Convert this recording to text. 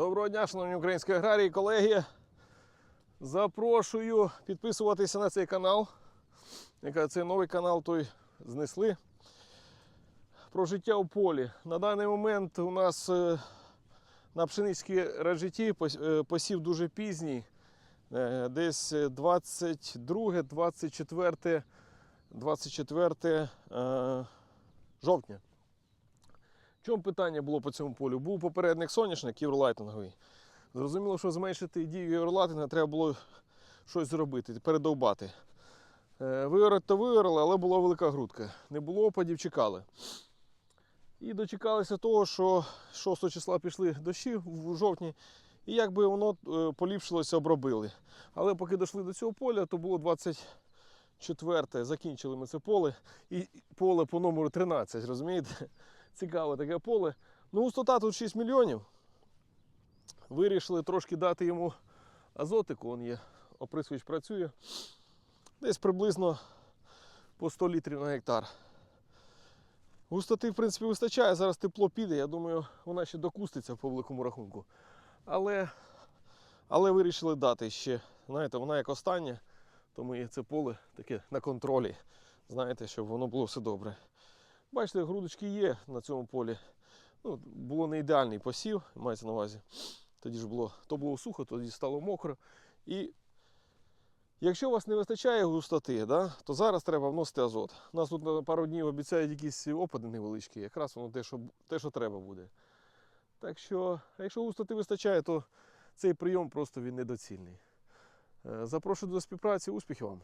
Доброго дня, шановні українські аграрії, колеги. Запрошую підписуватися на цей канал. Цей новий канал той знесли. Про життя у полі. На даний момент у нас е, на пшеницькій раджеті е, посів дуже пізній. Е, Десь 22, 24, 24 е, жовтня. Чому питання було по цьому полю? Був попередник соняшник євролайтинговий. Зрозуміло, що зменшити дію євролайтинга треба було щось зробити, передовбати. Е, Виорати то виорали, але була велика грудка. Не було опадів, чекали. І дочекалися того, що 6 числа пішли дощі в жовтні, і якби воно е, поліпшилося, обробили. Але поки дійшли до цього поля, то було 24 закінчили ми це поле. І поле по номеру 13, розумієте? Цікаве таке поле. Ну, густота тут 6 мільйонів. Вирішили трошки дати йому азотику. Он є, оприскувач працює. Десь приблизно по 100 літрів на гектар. Густоти, в принципі, вистачає. Зараз тепло піде. Я думаю, вона ще докуститься по великому рахунку. Але, але вирішили дати ще. Знаєте, вона як остання, тому і це поле таке на контролі. Знаєте, щоб воно було все добре. Бачите, грудочки є на цьому полі. Ну, було не ідеальний посів, мається на увазі. Тоді ж було, то було сухо, тоді стало мокро. І якщо у вас не вистачає густоти, да, то зараз треба вносити азот. У нас тут на пару днів обіцяють якісь опади невеличкі, якраз воно те, що, те, що треба буде. Так що, якщо густоти вистачає, то цей прийом просто він недоцільний. Е, Запрошую до співпраці, успіхів вам!